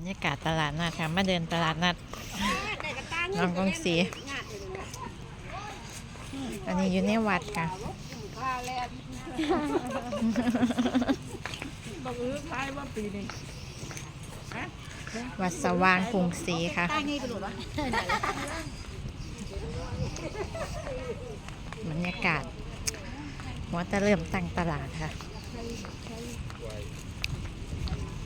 รรยากาศตลาดนัดค่ะมาเดินตลาดนัดน้องกงศรีอันนี้อยู่ในวัดค่ะบอกเออคล้ายว่าปีนี้วัดสว่างกรุงศรีค่ะตายไงไปหลุดวะบรรยากาศหัวจะเริ่มตั้งตลาดค่ะ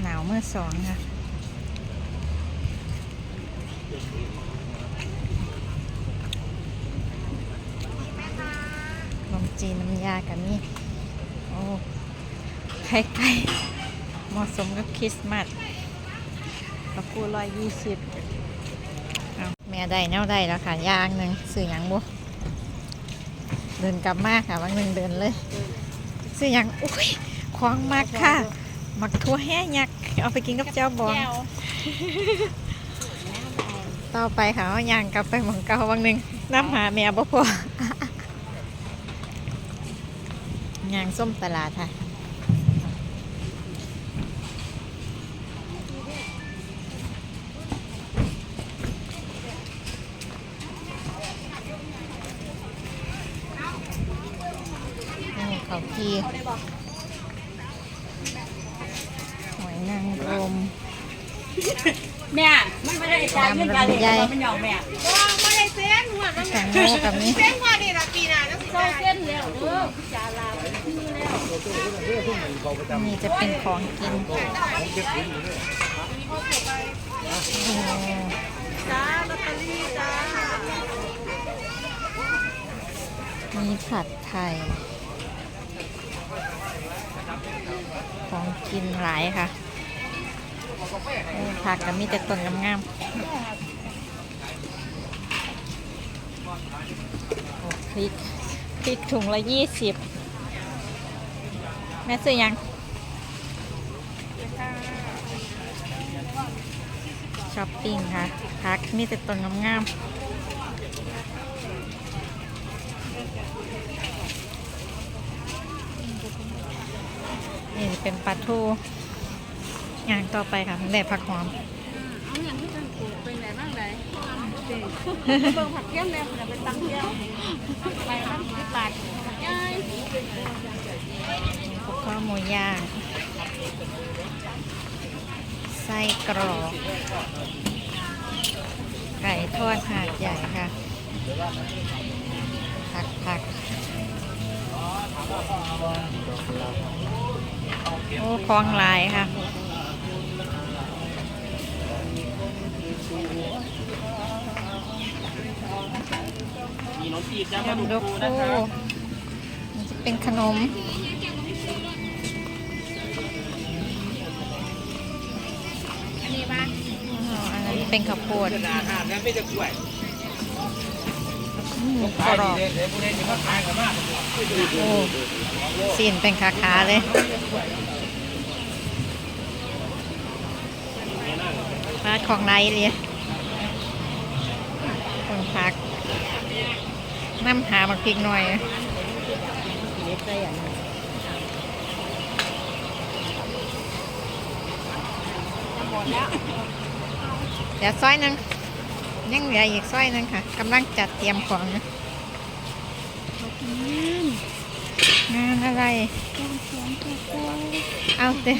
หนาวเมื่อสองค่ะ นมจีนน้ำยากันนี่ โอ้ไข่ไก่เหมาะสมกับคริสต์มาสกระปูร้อยยี่สิบเอาแม่ได้แนวได้แล้วค่ะยางหนึ่งซื้อยังบุเดินกลับมากค่ะบางหนึ่งเดินเลย ซื้อยังอุ้ยคว้างมากค่ะ มักทั่วแห้ยักษ์เอาไปกินกับเจ้าบองต่อไปค่ะเอาย่างกลับไปหมองเก่าบางหนึ่งน้ำหาแม่บ่พอย่างส้มตลาดค่ะนี่เขาพีหอยนางรม แม่มันไม่ได้จ่ายเงินการเลยมันหยอกแม่ไม่ได้เส้นหัวมันแตงโมกับนี้เส้นหัวนี่ละปีหน้าแล้วสิเศร้าเส้นแล้วเด้อจาลาคือแล้วนี่จะเป็นของกินโอ้จ้าลอตเตอรี่จ้ามีผัดไทย ของกินหลายค่ะโอ้ ผักก็มีแต่ต้นงามๆพริกพริกถุงละยี่สิบแม่ซื้อยังช้อปปิ้งค่ะพักมีแต่ต้นงามๆนี่เป็นปลาทู อย่างต่อไปค่ะแดดผักหอมเอาอย่างที่เป็นปลูกเป็นไหนบ้างไหนเบิ่งผักแก้มแล้วจะเป็นตังแก้วไปบ้านที่บาทผักย่ายพวกข้าวหมูย่างไส้กรอกไก่ทอดหาดใหญ่ค่ะ ผักผักโอ้คลองลายค่ะ มีน้องจีบจ้าขนมดกฟูมันจะเป็นขนม อันนี้บ้างอ๋ออันนั้นเป็นข้าวโพดอาหารนั้นไม่จะกล้วยอืมกขายรดีอบเลยเดี๋ยวพวกนี้จะมาขายกันมากโอ้สีนเป็นขาขาๆเลยปลาของไรเลยคนพัก น้ำหาบักพริกหน่อยเดี๋ยวซอยนึงยังเหลืออีกซอยนึงค่ะกำลังจัดเตรียมของนะงานอะไร เอาเต็ม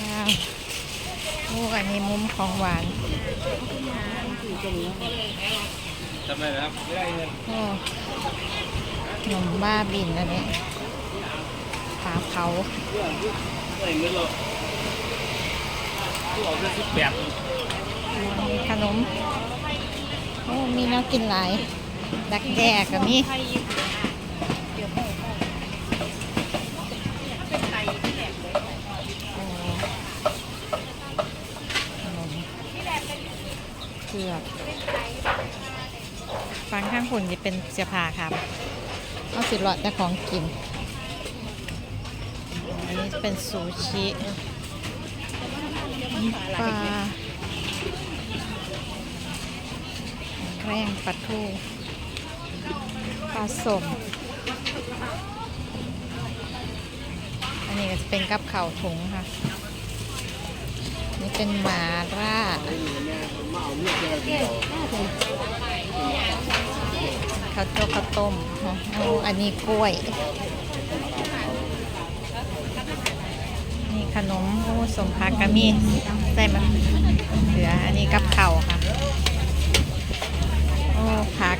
ว้าว อ้อันนี้มุมของหวานทำไมครับไม่ได้เงินโอ้ขนมบ้าบินอันนี้ปลาเผาไม่ได้เงินหรอกที่ออกเดือนสิบแปดมีขนมโอ้มีแน้กินหลายดักแด้ก็มีโอ้ ผือกฟังข้างหุ่นจะเป็นเสื้อผ้าครับเอาสิหลอดแต่ของกิน อันนี้จะเป็นซูชิปลาแกล้งปลาทูปลาสมอันนี้ก็จะเป็นกับเข่าวถุงค่ะ นี่เป็นหมาล่า ข้าวโจ๊กข้าวต้มอันนี้กล้วย นี่ขนมโอ้สมพักกะมีใส่มาเหลืออันนี้กับเข่าค่ะ โอ้ผัก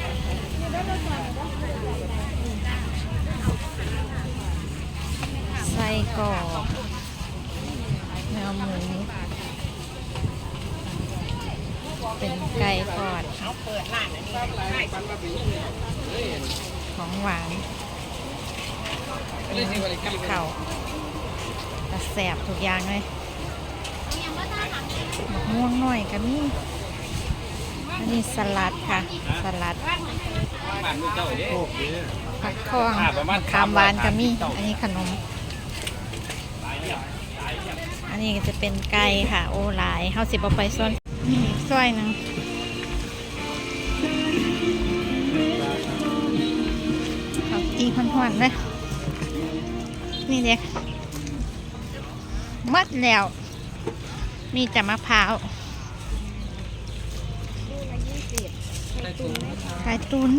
ไส้กรอกเนื้อหมู เป็นไก่ทอดเขาเปิดร้านอันนี้ใช่ของหวานกับเข่ากระแสบทุกอย่างเลยม่วงหน่อยก็มีอันนี้สลัดค่ะ สลัดผักทองอ่ามาณคามหวานก็มีสามิอันนี้ขนม อันนี้จะเป็นไก่ค่ะ โอ้หลายเฮาสิบเอาไปส่วน นี่อีกซอยหนึงเขาตีหอนๆเลยนี่เด็กมัดแล้ว มีแต่มะพร้าวไข่ตุน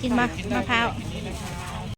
กินมะมะพร้าว